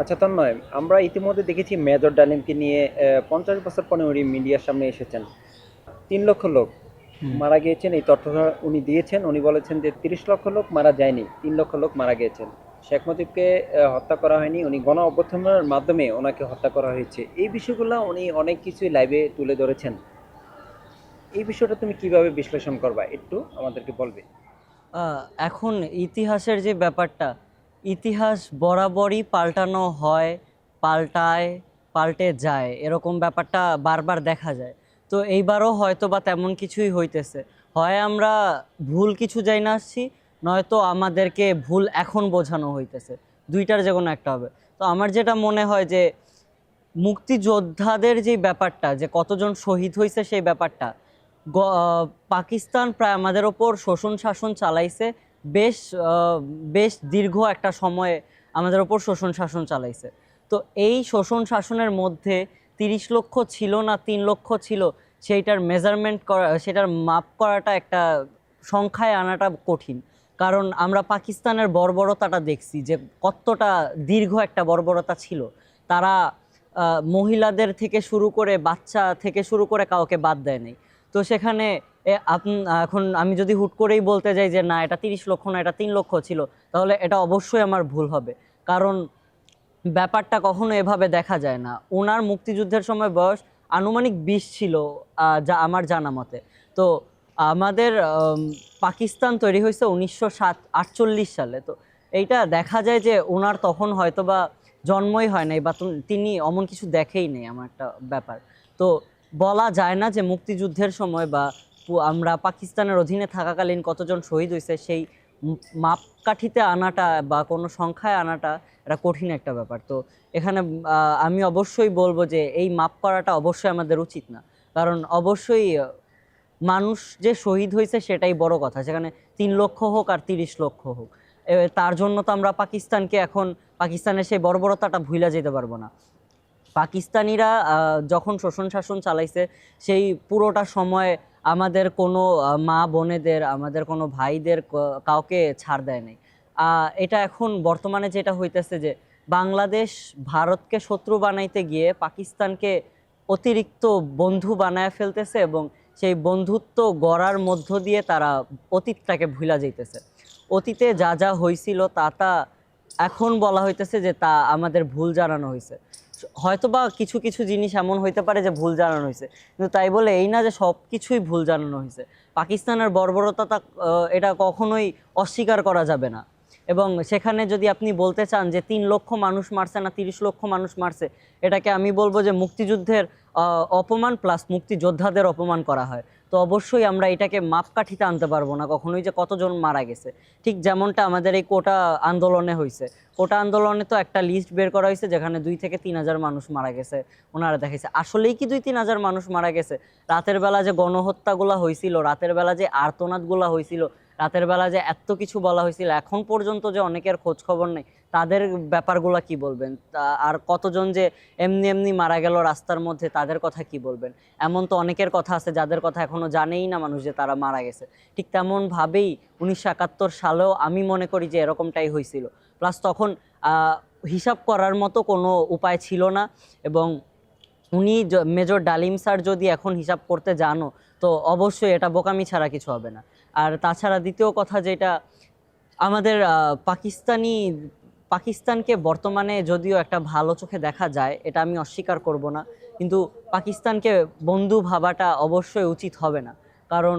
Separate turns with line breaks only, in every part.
আচ্ছা তন্ময় আমরা ইতিমধ্যে দেখেছি মেজর ডালিমকে নিয়ে পঞ্চাশ বছর পরে উনি মিডিয়ার সামনে এসেছেন। তিন লক্ষ লোক মারা গিয়েছেন। এই তথ্য উনি দিয়েছেন। উনি বলেছেন যে তিরিশ লক্ষ লোক মারা যায়নি তিন লক্ষ লোক মারা গিয়েছেন। শেখ মুজিবকে হত্যা করা হয়নি। উনি গণ অভ্যর্থনের মাধ্যমে ওনাকে হত্যা করা হয়েছে। এই বিষয়গুলো উনি অনেক কিছুই লাইভে তুলে ধরেছেন। এই বিষয়টা তুমি কীভাবে বিশ্লেষণ করবা? একটু আমাদেরকে বলবে।
এখন ইতিহাসের যে ব্যাপারটা ইতিহাস বরাবরই পাল্টানো হয়, পাল্টায়, পাল্টে যায়, এরকম ব্যাপারটা বারবার দেখা যায়। তো এইবারও হয়তো বা তেমন কিছুই হইতেছে। হয় আমরা ভুল কিছু যাই না আসছি, নয়তো আমাদেরকে ভুল এখন বোঝানো হইতেছে। দুইটার যে কোনো একটা হবে। তো আমার যেটা মনে হয় যে, মুক্তিযোদ্ধাদের যে ব্যাপারটা, যে কতজন শহীদ হয়েছে সেই ব্যাপারটা পাকিস্তান প্রায় আমাদের ওপর শোষণ শাসন চালাইছে বেশ বেশ দীর্ঘ একটা সময়ে আমাদের ওপর শোষণ শাসন চালাইছে। তো এই শোষণ শাসনের মধ্যে তিরিশ লক্ষ ছিল না তিন লক্ষ ছিল, সেইটার মেজারমেন্ট করা, সেটার মাপ করাটা একটা সংখ্যায় আনাটা কঠিন। কারণ আমরা পাকিস্তানের বর্বরতাটা দেখছি যে কতটা দীর্ঘ একটা বর্বরতা ছিল। তারা মহিলাদের থেকে শুরু করে বাচ্চা থেকে শুরু করে কাউকে বাদ দেয় নাই। তো সেখানে এখন আমি যদি হুট করেই বলতে যাই যে, না, এটা তিরিশ লক্ষ না, এটা তিন লক্ষ ছিল, তাহলে এটা অবশ্যই আমার ভুল হবে। কারণ ব্যাপারটা কখনো এভাবে দেখা যায় না। ওনার মুক্তিযুদ্ধের সময় বয়স আনুমানিক বিশ ছিল যা আমার জানা মতে। তো আমাদের পাকিস্তান তৈরি হয়েছে উনিশশো সাত, আটচল্লিশ সালে। তো এইটা দেখা যায় যে ওনার তখন হয়তো বা জন্মই হয় নাই বা তিনি অমন কিছু দেখেই নেই, আমার একটা ব্যাপার। তো বলা যায় না যে, মুক্তিযুদ্ধের সময় বা আমরা পাকিস্তানের অধীনে থাকাকালীন কতজন শহীদ হয়েছে সেই মাপকাঠিতে আনাটা বা কোনো সংখ্যায় আনাটা এটা কঠিন একটা ব্যাপার। তো এখানে আমি অবশ্যই বলব যে এই মাপ করাটা অবশ্যই আমাদের উচিত না। কারণ অবশ্যই মানুষ যে শহীদ হয়েছে সেটাই বড় কথা। সেখানে তিন লক্ষ হোক আর তিরিশ লক্ষ হোক। তার জন্য তো আমরা পাকিস্তানকে এখন, পাকিস্তানের সেই বর্বরতাটা ভুলা যেতে পারব না। পাকিস্তানিরা যখন শোষণ শাসন চালাইছে, সেই পুরোটা সময় আমাদের কোনো মা বোনেদের, আমাদের কোনো ভাইদের কাউকে ছাড় দেয় নাই। এটা এখন বর্তমানে যেটা হইতেছে যে, বাংলাদেশ ভারতকে শত্রু বানাইতে গিয়ে পাকিস্তানকে অতিরিক্ত বন্ধু বানায় ফেলতেছে এবং সেই বন্ধুত্ব গড়ার মধ্য দিয়ে তারা অতীতটাকে ভুলা যাইতেছে। অতীতে যা যা হয়েছিল তা তা এখন বলা হইতেছে যে তা আমাদের ভুল জানানো হয়েছে হয়তোবা কিছু কিছু জিনিস এমন হইতে পারে যে ভুল জানানো হয়েছে কিন্তু তাই বলে এই না যে সব কিছুই ভুল জানানো হয়েছে পাকিস্তানের বর্বরতা এটা কখনোই অস্বীকার করা যাবে না। এবং সেখানে যদি আপনি বলতে চান যে তিন লক্ষ মানুষ মারছে না তিরিশ লক্ষ মানুষ মারছে, এটাকে আমি বলব যে মুক্তিযুদ্ধের অপমান প্লাস মুক্তিযোদ্ধাদের অপমান করা হয়। তো অবশ্যই আমরা এটাকে মাপকাঠিতে আনতে পারব না। কখনোই যে কতজন মারা গেছে। ঠিক যেমনটা আমাদের এই কোটা আন্দোলনে হয়েছে কোটা আন্দোলনে তো একটা লিস্ট বের করা হয়েছে যেখানে দুই থেকে তিন হাজার মানুষ মারা গেছে। ওনারা দেখেছে আসলেই কি দুই, তিন হাজার মানুষ মারা গেছে? রাতের বেলা যে গণহত্যাগুলো হয়েছিল রাতের বেলা যে আর্তনাদগুলো হয়েছিল রাতের বেলা যে এত কিছু বলা হয়েছিল, এখন পর্যন্ত যে অনেকের খোঁজ খবর নেই, তাদের ব্যাপারগুলো কি বলবেন? আর কতজন যে এমনি এমনি মারা গেল রাস্তার মধ্যে, তাদের কথা কি বলবেন? এমন তো অনেকের কথা আছে, যাদের কথা এখনও জানেই না মানুষ যে তারা মারা গেছে। ঠিক তেমন ভাবেই উনিশশো একাত্তর সালেও আমি মনে করি যে এরকমটাই হয়েছিল। প্লাস তখন হিসাব করার মতো কোনো উপায় ছিল না এবং উনি মেজর ডালিম স্যার যদি এখন হিসাব করতে জানো, তো অবশ্যই এটা বোকামি ছাড়া কিছু হবে না। আর তাছাড়া দ্বিতীয় কথা যেটা, আমাদের পাকিস্তানি, পাকিস্তানকে বর্তমানে যদিও একটা ভালো চোখে দেখা যায়, এটা আমি অস্বীকার করব না, কিন্তু পাকিস্তানকে বন্ধু ভাবাটা অবশ্যই উচিত হবে না। কারণ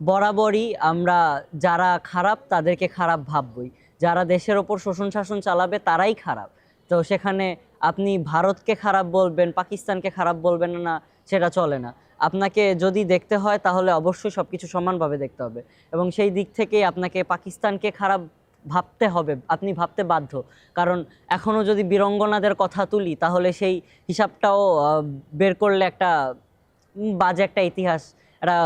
বরাবরই আমরা যারা খারাপ, তাদেরকে খারাপ ভাববই। যারা দেশের ওপর শোষণ শাসন চালাবে, তারাই খারাপ। তো সেখানে আপনি ভারতকে খারাপ বলবেন, পাকিস্তানকে খারাপ বলবেন না, সেটা চলে না। আপনাকে যদি দেখতে হয়, তাহলে অবশ্যই সব কিছু সমানভাবে দেখতে হবে। এবং সেই দিক থেকেই আপনাকে পাকিস্তানকে খারাপ ভাবতে হবে, আপনি ভাবতে বাধ্য। কারণ এখনও যদি বীরঙ্গনাদের কথা তুলি, তাহলে সেই হিসাবটাও বের করলে একটা বাজে একটা ইতিহাস, একটা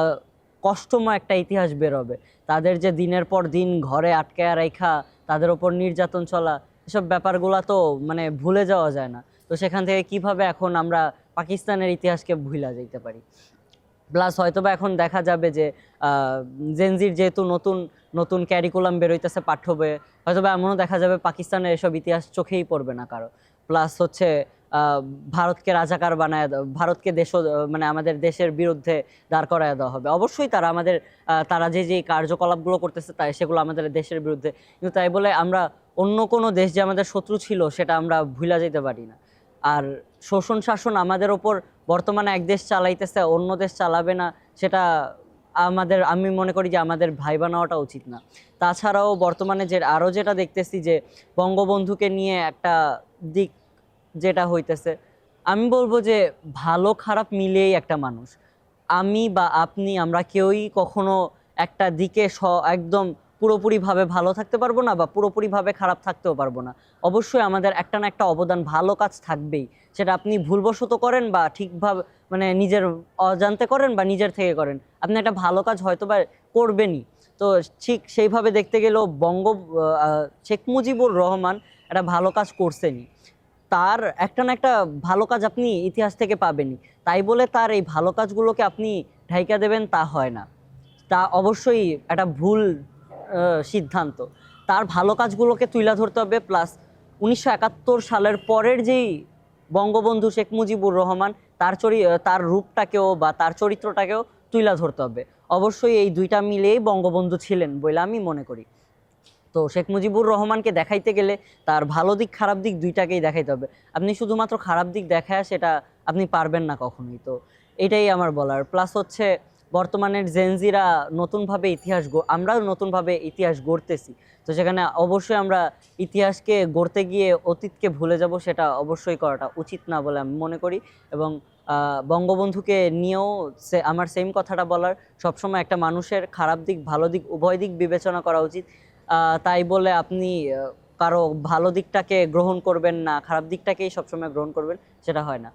কষ্টময় একটা ইতিহাস বেরোবে। তাদের যে দিনের পর দিন ঘরে আটকায় রাখা তাদের ওপর নির্যাতন চলা, এসব ব্যাপারগুলো তো মানে ভুলে যাওয়া যায় না। তো সেখান থেকে কীভাবে এখন আমরা পাকিস্তানের ইতিহাসকে ভুলা যেতে পারি। প্লাস হয়তোবা এখন দেখা যাবে যে জেনজির যেহেতু নতুন নতুন ক্যারিকুলাম বেরোইতেছে পাঠ্য বইয়ে হয়তোবা এমনও দেখা যাবে পাকিস্তানের এসব ইতিহাস চোখেই পড়বে না কারও। প্লাস হচ্ছে ভারতকে রাজাকার বানায় ভারতকে দেশ মানে আমাদের দেশের বিরুদ্ধে দাঁড় করায় দেওয়া হবে। অবশ্যই তারা আমাদের তারা যে যে কার্যকলাপগুলো করতেছে তাই সেগুলো আমাদের দেশের বিরুদ্ধে। কিন্তু তাই বলে আমরা অন্য কোনো দেশ যে আমাদের শত্রু ছিল সেটা আমরা ভুলা যেতে পারি না। আর শোষণ শাসন আমাদের ওপর বর্তমানে এক দেশ চালাইতেছে, অন্য দেশ চালাবে না, সেটা আমাদের, আমি মনে করি যে আমাদের ভাইবা নেওয়াটা উচিত না। তাছাড়াও বর্তমানে যে, আরও যেটা দেখতেছি যে, বঙ্গবন্ধুকে নিয়ে একটা দিক যেটা হইতেছে, আমি বলব যে ভালো খারাপ মিলিয়েই একটা মানুষ। আমি বা আপনি, আমরা কেউই কখনো একটা দিকে স, একদম পুরোপুরিভাবে ভালো থাকতে পারব না বা পুরোপুরিভাবে খারাপ থাকতেও পারব না। অবশ্যই আমাদের একটা না একটা অবদান ভালো কাজ থাকবেই। সেটা আপনি ভুলবশত করেন বা ঠিকভাবে মানে নিজের অজান্তে করেন বা নিজের থেকে করেন। আপনি একটা ভালো কাজ হয়তো বা করবেনই। তো ঠিক সেইভাবে দেখতে গেলেও বঙ্গ শেখ মুজিবুর রহমান একটা ভালো কাজ করছেনই। তার একটা না একটা ভালো কাজ আপনি ইতিহাস থেকে পাবেনই। তাই বলে তার এই ভালো কাজগুলোকে আপনি ঢাইকা দেবেন তা হয় না। তা অবশ্যই একটা ভুল সিদ্ধান্ত। তার ভালো কাজগুলোকে তুলে ধরতে হবে প্লাস উনিশশো একাত্তর সালের পরের যেই বঙ্গবন্ধু শেখ মুজিবুর রহমান, তার চরি তার রূপটাকেও বা তার চরিত্রটাকেও তুলে ধরতে হবে। অবশ্যই এই দুইটা মিলেই বঙ্গবন্ধু ছিলেন বলে আমি মনে করি। তো শেখ মুজিবুর রহমানকে দেখাইতে গেলে তার ভালো দিক, খারাপ দিক দুইটাকেই দেখাইতে হবে। আপনি শুধুমাত্র খারাপ দিক দেখায় সেটা আপনি পারবেন না কখনোই। তো এটাই আমার বলার। প্লাস হচ্ছে বর্তমানের জেনজিরা নতুনভাবে ইতিহাস আমরাও নতুনভাবে ইতিহাস গড়তেছি। তো সেখানে অবশ্যই আমরা ইতিহাসকে গড়তে গিয়ে অতীতকে ভুলে যাব সেটা অবশ্যই করাটা উচিত না বলে আমি মনে করি। এবং বঙ্গবন্ধুকে নিয়েও সে, আমার সেম কথাটা বলার, সবসময় একটা মানুষের খারাপ দিক, ভালো দিক, উভয় দিক বিবেচনা করা উচিত। তাই বলে আপনি কারও ভালো দিকটাকে গ্রহণ করবেন না, খারাপ দিকটাকেই সবসময় গ্রহণ করবেন, সেটা হয় না।